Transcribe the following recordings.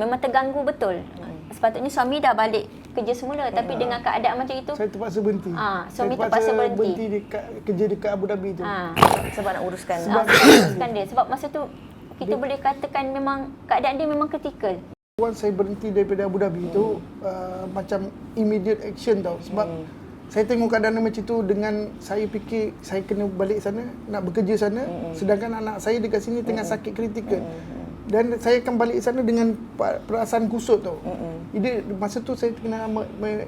memang terganggu betul. Sepatutnya suami dah balik kerja semula tapi dengan keadaan macam itu Saya terpaksa berhenti. Ah, saya suami terpaksa berhenti. berhenti dekat, kerja dekat Abu Dhabi tu. ha Sebab nak uruskan. sebab uruskan dia sebab masa tu kita boleh katakan memang keadaan dia memang kritikal. Once saya berhenti daripada Abu Dhabi Hmm. tu uh, macam immediate action tau sebab saya tengok keadaan dia macam tu dengan saya fikir saya kena balik sana nak bekerja sana Hmm. sedangkan anak saya dekat sini tengah sakit kritikal. Dan saya akan balik sana dengan perasaan kusut tau. Ide masa tu saya kena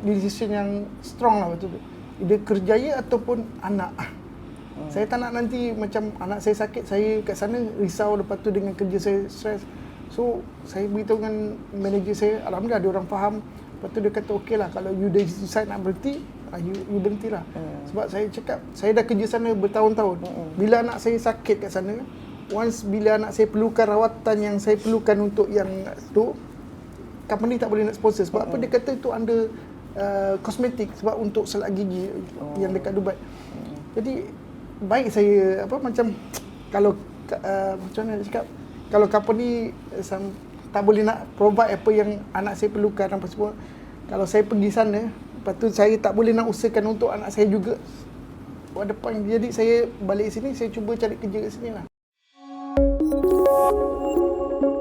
decision yang strong lah betul. Ide kerjaya ataupun anak. Saya tak nak nanti macam anak saya sakit, saya kat sana risau lepas tu dengan kerja saya stres. So, saya beritahu dengan manager saya, Alhamdulillah ada orang faham. Lepas tu dia kata, okey lah kalau you decide nak berhenti, ah, you, you berhenti lah. Hmm. Sebab saya cakap, saya dah kerja sana bertahun-tahun. Hmm. Bila anak saya sakit kat sana, once bila anak saya perlukan rawatan yang saya perlukan untuk yang tu, company tak boleh nak sponsor. Sebab apa dia kata itu under uh, kosmetik sebab untuk selak gigi oh. yang dekat Dubai. Jadi baik saya apa macam kalau uh, macam mana nak cakap kalau company uh, some, tak boleh nak provide apa yang anak saya perlukan apa semua kalau saya pergi sana lepas tu saya tak boleh nak usahakan untuk anak saya juga the point? Jadi saya balik sini saya cuba cari kerja kat sini lah. Thank you.